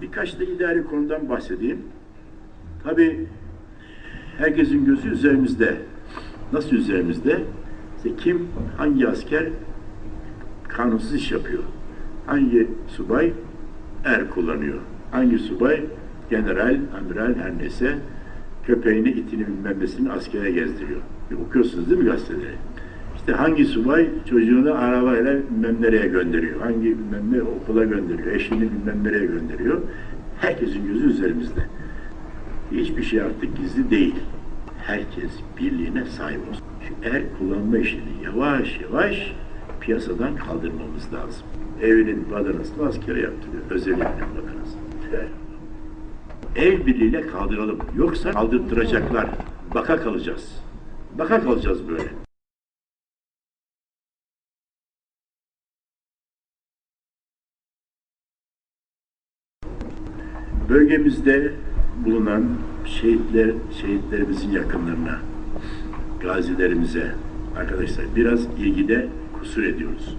Birkaç da idari konudan bahsedeyim. Tabii herkesin gözü üzerimizde. Nasıl üzerimizde? İşte kim, hangi asker kanunsuz iş yapıyor? Hangi subay er kullanıyor? Hangi subay general, amiral her neyse köpeğini, itini bilmem askere gezdiriyor. Bir okuyorsunuz değil mi gazeteleri? İşte hangi subay çocuğunu arabayla bilmem nereye gönderiyor, hangi bilmem ne okula gönderiyor, eşini bilmem nereye gönderiyor. Herkesin gözü üzerimizde. Hiçbir şey artık gizli değil. Herkes birliğine sahip olsun. Şu er kullanma işini yavaş yavaş piyasadan kaldırmamız lazım. Evinin badanasını askere yaptırıyor. Özel evinin badanası. El birliğiyle kaldıralım. Yoksa kaldırttıracaklar. Baka kalacağız. Baka kalacağız böyle. Bölgemizde bulunan şehitler, şehitlerimizin yakınlarına, gazilerimize arkadaşlar biraz ilgide kusur ediyoruz.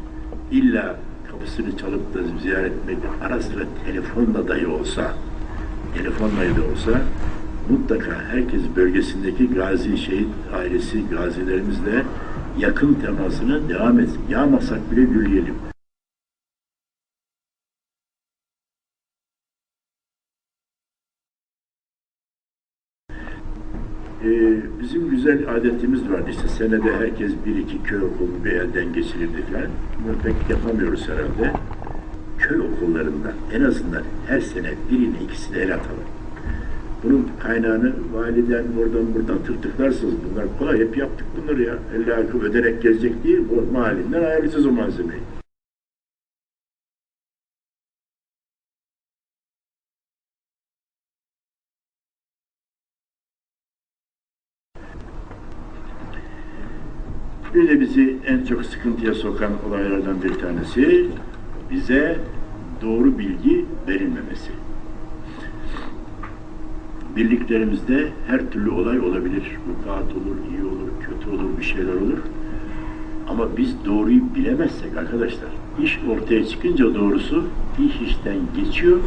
İlla kapısını çalıp da ziyaret etmek, ara sıra telefonla dahi olsa, telefonla da olsa mutlaka herkes bölgesindeki gazi, şehit ailesi, gazilerimizle yakın temasına devam etsin. Yağmasak bile yürüyelim. Ee, bizim güzel adetimiz vardı işte senede herkes bir iki köy okulu bir elden geçirirdi falan. Bunu pek yapamıyoruz herhalde. Köy okullarından en azından her sene birini ikisini el atalım. Bunun kaynağını validen oradan buradan tırtıklarsınız. Bunlar kolay hep yaptık bunları ya. Elle akı öderek gelecek değil. Bu mahallinden ayarlayacağız o malzemeyi. Bir de bizi en çok sıkıntıya sokan olaylardan bir tanesi bize doğru bilgi verilmemesi. Birliklerimizde her türlü olay olabilir. Vukuat olur, iyi olur, kötü olur, bir şeyler olur. Ama biz doğruyu bilemezsek arkadaşlar, iş ortaya çıkınca doğrusu iş işten geçiyor.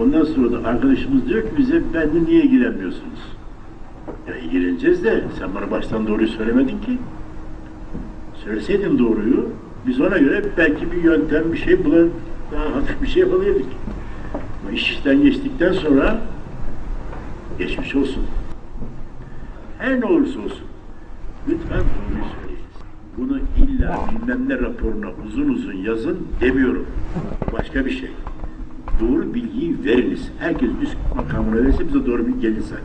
Ondan sonra da arkadaşımız diyor ki bize ben de niye ilgilenmiyorsunuz? Ya ilgileneceğiz de sen bana baştan doğruyu söylemedin ki. Söyleseydin doğruyu, biz ona göre belki bir yöntem, bir şey bulan, daha hafif bir şey yapabilirdik. Ama iş işten geçtikten sonra geçmiş olsun. Her ne olursa olsun, lütfen doğruyu söyleyiniz. Bunu illa bilmem ne raporuna uzun uzun yazın demiyorum. Başka bir şey. Doğru bilgiyi veriniz. Herkes üst makamına verirse bize doğru bilgi gelir zaten.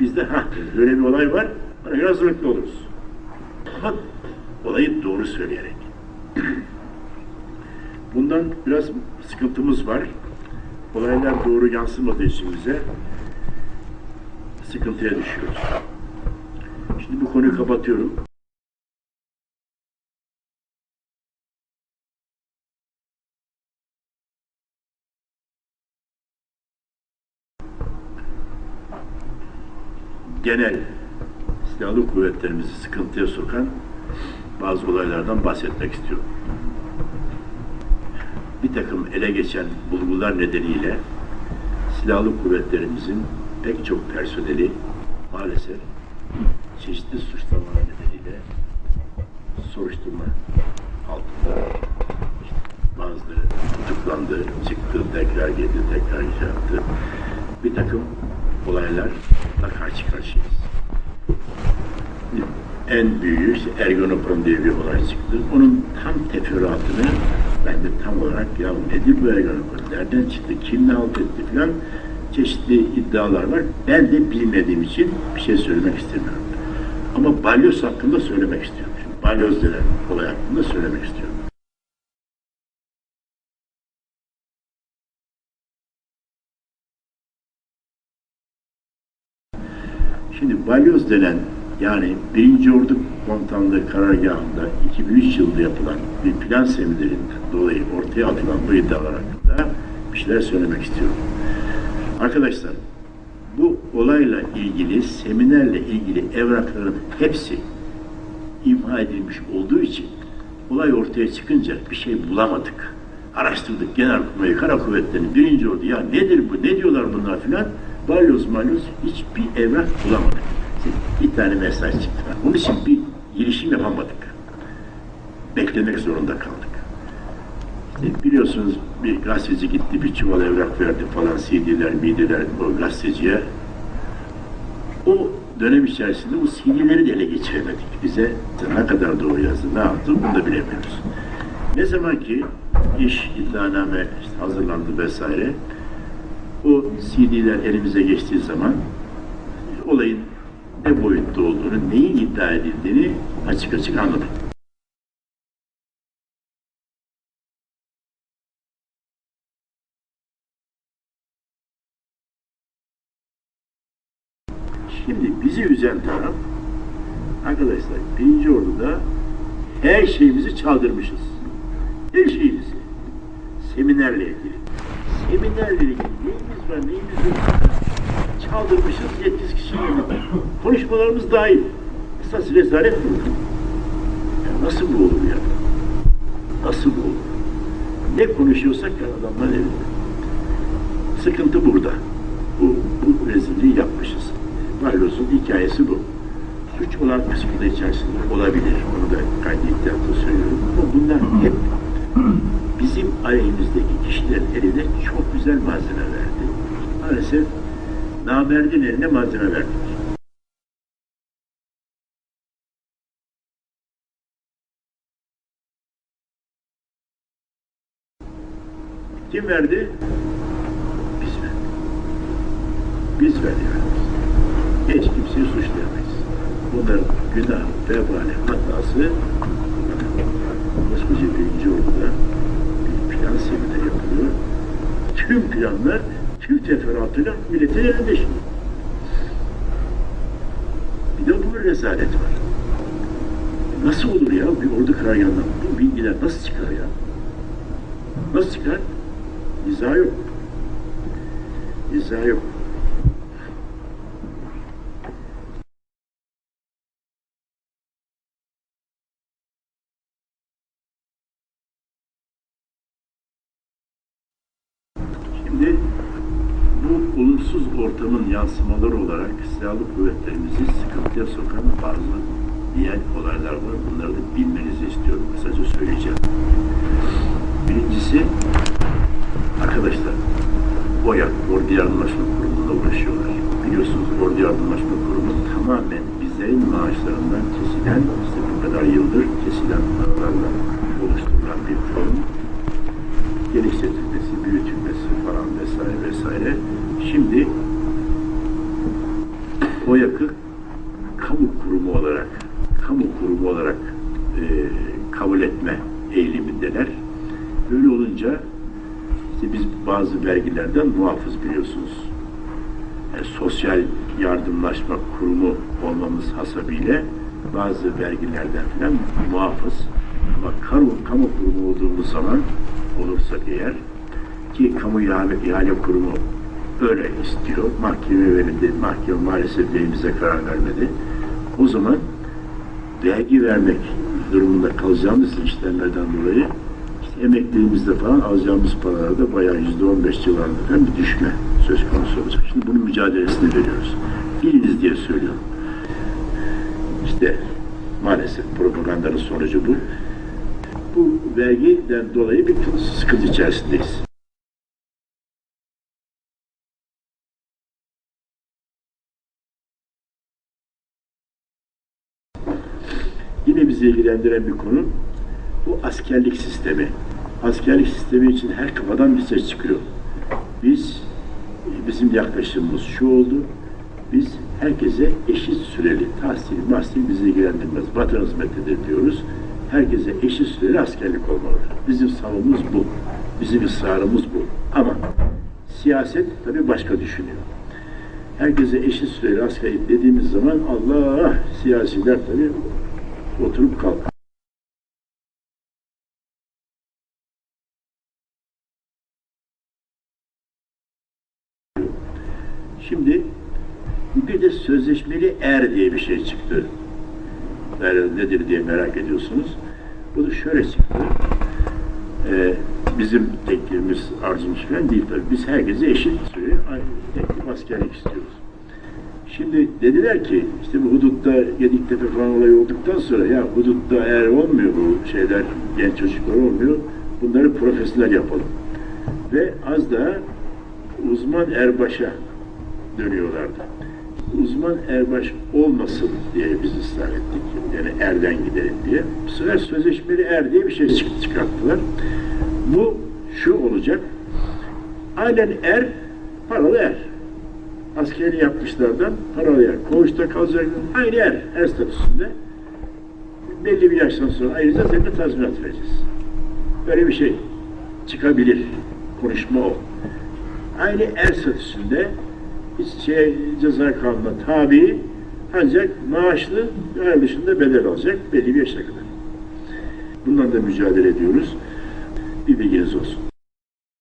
Bizde ha böyle bir olay var, ona hazırlıklı oluruz. Ama olayı doğru söyleyerek. Bundan biraz sıkıntımız var. Olaylar doğru yansımadığı için bize sıkıntıya düşüyoruz. Şimdi bu konuyu kapatıyorum. Genel silahlı kuvvetlerimizi sıkıntıya sokan bazı olaylardan bahsetmek istiyorum. Bir takım ele geçen bulgular nedeniyle silahlı kuvvetlerimizin pek çok personeli maalesef çeşitli suçlamalar nedeniyle soruşturma altında. İşte bazıları tutuklandı, çıktı, tekrar geldi, tekrar şey yaptı. Bir takım olaylarla karşı karşıyayız en büyüğü Ergonokon diye bir olay çıktı. Onun tam teferruatını ben de tam olarak ya nedir bu Ergonokon, nereden çıktı, kim ne halt etti falan çeşitli iddialar var. Ben de bilmediğim için bir şey söylemek istemiyorum. Ama balyoz hakkında söylemek istiyorum. Şimdi balyoz denen olay hakkında söylemek istiyorum. Şimdi balyoz denen yani 1. Ordu Komutanlığı karargahında 2003 yılında yapılan bir plan seminerinden dolayı ortaya atılan bu iddialar hakkında bir şeyler söylemek istiyorum. Arkadaşlar bu olayla ilgili, seminerle ilgili evrakların hepsi imha edilmiş olduğu için olay ortaya çıkınca bir şey bulamadık. Araştırdık Genelkurmay Kara Kuvvetleri'nin birinci ordu. Ya nedir bu, ne diyorlar bunlar filan. Balyoz malyoz hiçbir evrak bulamadık. Bir tane mesaj çıktı. Onun için bir girişim yapamadık. Beklemek zorunda kaldık. İşte biliyorsunuz bir gazeteci gitti bir çuval evrak verdi falan CD'ler, midiler o gazeteciye. O dönem içerisinde bu CD'leri de ele geçiremedik. Bize ne kadar doğru yazdı, ne yaptı bunu da bilemiyoruz. Ne zaman ki iş, iddianame işte hazırlandı vesaire, o CD'ler elimize geçtiği zaman olayın ne boyutta olduğunu, neyin iddia edildiğini açık açık anladık. Şimdi bizi üzen taraf arkadaşlar birinci orduda her şeyimizi çaldırmışız. Her şeyimizi. Seminerle ilgili. Seminerle ilgili neyimiz var neyimiz yok. Çaldırmışız 700 kişi. Konuşmalarımız dahil. Esas rezalet bu. Ya nasıl bu olur ya? Nasıl bu olur? Ne konuşuyorsak ya adamlar elinde. Sıkıntı burada. Bu, bu rezilliği yapmışız. Bayloz'un hikayesi bu. Suç olan kısmı da içerisinde olabilir. Onu da gayet söylüyorum. Ama bunlar hep bizim aleyhimizdeki kişilerin eline çok güzel malzeme verdi. Maalesef namerdin eline malzeme verdik. Kim verdi? Biz verdik. Biz verdik. Hiç kimseyi suçlayamayız. Bunların günah, vebali, hatası koskoca birinci orduda bir plan semine yapılıyor. Tüm planlar tüm teferruatıyla milletin elinde şimdi. Bir de bu rezalet var. Nasıl olur ya bir ordu karargahından bu bilgiler nasıl çıkar ya? Nasıl çıkar? İzah yok. İzah yok. Şimdi bu olumsuz ortamın yansımaları olarak silahlı kuvvetlerimizi sıkıntıya sokan bazı diğer olaylar var. Bunları da bilmenizi istiyorum. Kısaca söyleyeceğim. Birincisi arkadaşlar OYAK, Ordu Yardımlaşma Kurumu'nda uğraşıyorlar. Biliyorsunuz Ordu Yardımlaşma Kurumu tamamen bizlerin maaşlarından kesilen, işte bu kadar yıldır kesilen paralarla oluşturulan bir kurum geliştirilmesi, büyütülmesi falan vesaire vesaire. Şimdi OYAK'ı kamu kurumu olarak kamu kurumu olarak e, kabul etme eğilimindeler. Böyle olunca işte biz bazı vergilerden muafız biliyorsunuz. Yani sosyal yardımlaşma kurumu olmamız hasabıyla bazı vergilerden falan muafız. Ama kamu, kamu kurumu olduğumuz zaman olursak eğer ki kamu ihale, ihale kurumu öyle istiyor. Mahkeme verildi. Mahkeme maalesef lehimize karar vermedi. O zaman vergi vermek durumunda kalacağımız işlemlerden dolayı emekliliğimizde falan alacağımız paralarda bayağı yüzde on beş civarında falan bir düşme söz konusu olacak. Şimdi bunun mücadelesini veriyoruz. Biliniz diye söylüyorum. İşte maalesef propagandanın sonucu bu. Bu vergiden dolayı bir sıkıntı içerisindeyiz. Yine bizi ilgilendiren bir konu bu askerlik sistemi. Askerlik sistemi için her kafadan bir ses çıkıyor. Biz, bizim yaklaşımımız şu oldu, biz herkese eşit süreli tahsil, mahsil bizi ilgilendirmez. Vatan hizmetidir diyoruz. Herkese eşit süreli askerlik olmalı. Bizim savımız bu. Bizim ısrarımız bu. Ama siyaset tabii başka düşünüyor. Herkese eşit süreli askerlik dediğimiz zaman Allah siyasiler tabii oturup kalkar. Sözleşmeli er diye bir şey çıktı. Er nedir diye merak ediyorsunuz. Bu da şöyle çıktı. Ee, bizim teklifimiz arzumus falan değil tabii. Biz herkese eşit süre teklif askerlik istiyoruz. Şimdi dediler ki işte bu hudutta Gediktepe falan olay olduktan sonra ya hudutta eğer olmuyor bu şeyler genç çocuklar olmuyor bunları profesyonel yapalım. Ve az daha uzman erbaşa dönüyorlardı. Uzman erbaş olmasın diye biz ısrar ettik. Yani erden gidelim diye. Bu sefer sözleşmeli er diye bir şey çık- çıkarttılar. Bu şu olacak. Aynen er, paralı er. Askeri yapmışlardan paralı er. Koğuşta kalacak. Aynı er, er statüsünde. Belli bir yaştan sonra hem de tazminat vereceğiz. Böyle bir şey çıkabilir. Konuşma o. Aynı er statüsünde şey, ceza kanuna tabi ancak maaşlı ve dışında bedel alacak belli bir yaşa kadar. Bundan da mücadele ediyoruz. Bir bilginiz olsun.